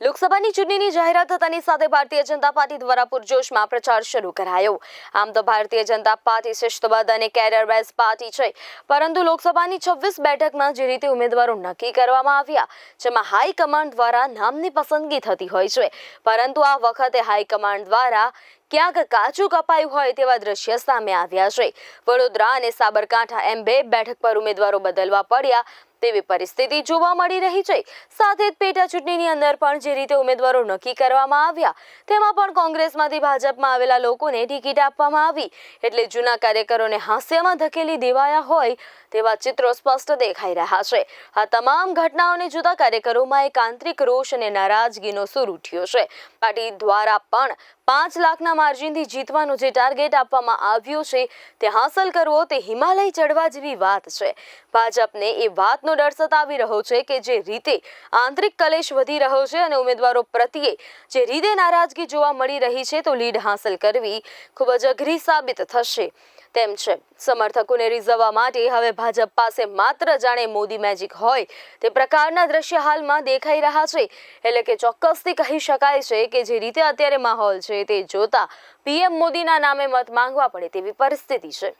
લોકસભાની ચૂંટણીની જાહેરાત થતાની સાથે ભારતીય જનતા પાર્ટી દ્વારા પૂરજોશમાં પ્રચાર શરૂ કરાયો. આમ તો ભારતીય જનતા પાર્ટી શિસ્તબદ્ધ અને કેરિયર બેઝ પાર્ટી છે. પરંતુ લોકસભાની છવ્વીસ બેઠકમાં જે રીતે ઉમેદવારો નક્કી કરવામાં આવ્યા, જેમાં હાઈકમાન્ડ દ્વારા નામની પસંદગી થતી હોય છે. પરંતુ આ વખતે હાઈકમાન્ડ દ્વારા ક્યાંક કાચું કપાયું હોય તેવા દ્રશ્ય સામે આવ્યા છે. વડોદરા અને સાબરકાંઠા એમ બે બેઠક પર ઉમેદવારો બદલવા પડ્યા. તેવી પરિસ્થિતિ જોવા મળી રહી છે. સાથે જ પેટા ચૂંટણીની અંદર પણ જે રીતે ઉમેદવારો નક્કી કરવામાં આવ્યા, તેમાં પણ કોંગ્રેસમાંથી ભાજપમાં આવેલા લોકોને ટિકિટ આપવામાં આવી. એટલે જૂના કાર્યકરોને હાસ્યમાં ધકેલી દેવાયા હોય, તેવા ચિત્રો સ્પષ્ટ દેખાઈ રહ્યા છે. આ તમામ ઘટનાઓને જોતા કાર્યકરોમાં એક આંતરિક રોષ અને નારાજગીનો સૂર ઉઠ્યો છે. પાર્ટી દ્વારા પણ પાંચ લાખના માર્જિનથી જીતવાનો જે ટાર્ગેટ આપવામાં આવ્યો છે, તે હાંસલ કરવો તે હિમાલય ચડવા જેવી વાત છે. ભાજપને એ વાતનો ડર સતાવી રહ્યો છે કે જે રીતે આંતરિક કલેશ વધી રહ્યો છે અને ઉમેદવારો પ્રત્યે જે રીતે નારાજગી જોવા મળી રહી છે તો લીડ હાંસલ કરવી ખૂબ જ અઘરી સાબિત થશે. તેમ છે, સમર્થકોને રીઝવવા માટે હવે ભાજપ પાસે માત્ર જાણે મોદી મેજિક હોય તે પ્રકારના દ્રશ્ય હાલમાં દેખાઈ રહ્યા છે. એટલે કે ચોક્કસથી કહી શકાય છે કે જે રીતે અત્યારે માહોલ છે તે જોતા પીએમ મોદીના નામે મત માંગવા પડે તેવી પરિસ્થિતિ છે.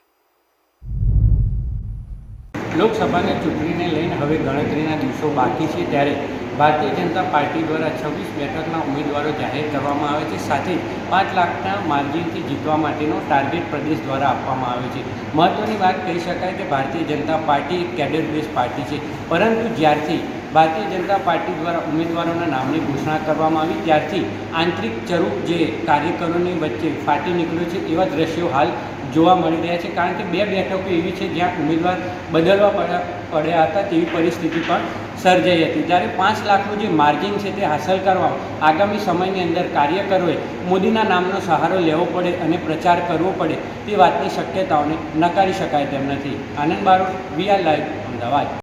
લોકસભાની ચૂંટણીને લઈને હવે ગણતરીના દિવસો બાકી છે ત્યારે ભારતીય જનતા પાર્ટી દ્વારા છવ્વીસ બેઠકના ઉમેદવારો જાહેર કરવામાં આવે છે. સાથે પાંચ લાખના માર્જિનથી જીતવા માટેનો ટાર્ગેટ પ્રદેશ દ્વારા આપવામાં આવે છે. મહત્ત્વની વાત કહી શકાય કે ભારતીય જનતા પાર્ટી એક કેડર બેઝ પાર્ટી છે. પરંતુ જ્યારથી ભારતીય જનતા પાર્ટી દ્વારા ઉમેદવારોના નામની ઘોષણા કરવામાં આવી, ત્યારથી આંતરિક ચરૂપ જે કાર્યકરોની વચ્ચે ફાટી નીકળ્યું છે, એવા દ્રશ્યો હાલ જોવા મળી રહ્યા છે કારણ કે બે બેઠકો એવી છે જ્યાં ઉમેદવાર બદલવા પડ્યા પડ્યા હતા તેવી પરિસ્થિતિ પણ સર્જાઈ હતી. ત્યારે પાંચ લાખનું જે માર્જિન છે તે હાંસલ કરવા આગામી સમયની અંદર કાર્યકરોએ મોદીના નામનો સહારો લેવો પડે અને પ્રચાર કરવો પડે તે વાતની શક્યતાઓને નકારી શકાય તેમ નથી. Anand Barot, V R live, Ahmedabad.